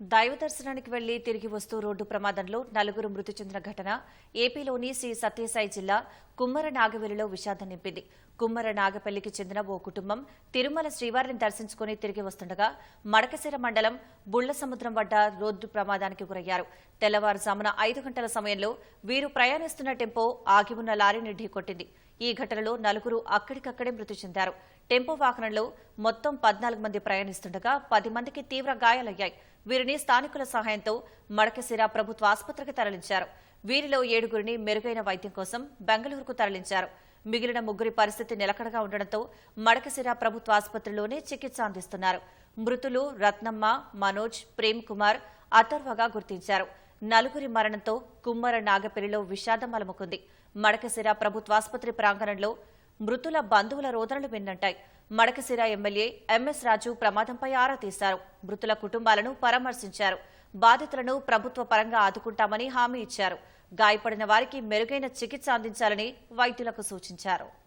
దైవ దర్శనానికి వెళ్ళి తిరిగి వస్తూ రోడ్డు ప్రమాదంలో నలుగురు మృతి చెందిన ఘటన ఏపీలోని శ్రీ సత్యసాయి జిల్లా కుమ్మర నాగవెలిలో విషాదం నింపింది. కుమ్మర నాగపల్లికి చెందిన ఓ కుటుంబం తిరుమల శ్రీవారిని దర్శించుకుని తిరిగి వస్తుండగా మడకశిర మండలం బుళ్ళ సముద్రం వద్ద రోడ్డు ప్రమాదానికి గురయ్యారు. తెల్లవారుజామున ఐదు గంటల సమయంలో వీరు ప్రయాణిస్తున్న టెంపో ఆగి ఉన్న లారీని ఢీకొట్టింది ఈ ఘటనలో నలుగురు అక్కడికక్కడే మృతి చెందారు. టెంపో వాహనంలో మొత్తం పద్నాలుగు మంది ప్రయాణిస్తుండగా పది మందికి తీవ్ర గాయాలయ్యాయి. వీరిని స్థానికుల సహాయంతో మడకశిర ప్రభుత్వ ఆసుపత్రికి తరలించారు. వీరిలో ఏడుగురిని మెరుగైన వైద్యం కోసం బెంగళూరు బెంగళూరుకు తరలించారు. మిగిలిన ముగ్గురి పరిస్థితి నిలకడగా ఉండడంతో మడకశిర ప్రభుత్వ ఆసుపత్రిలోనే చికిత్స అందిస్తున్నారు. మృతులు రత్నమ్మ మనోజ్ ప్రేమ్ కుమార్ అథర్వగా గుర్తించారు. నలుగురి మరణంతో కుమ్మర నాగపెల్లిలో విషాదం అలముకుంది. మడకశిర ప్రభుత్వాసుపత్రి ప్రాంగణంలో మృతుల బంధువుల రోదనలు విన్నంటాయి మడకసిర ఎమ్మెల్యే ఎంఎస్ రాజు ప్రమాదంపై ఆరా తీశారు. మృతుల కుటుంబాలను పరామర్శించారు. బాధితులను ప్రభుత్వ పరంగా ఆదుకుంటామని హామీ ఇచ్చారు. గాయపడిన వారికి మెరుగైన చికిత్స అందించాలని వైద్యులకు సూచించారు.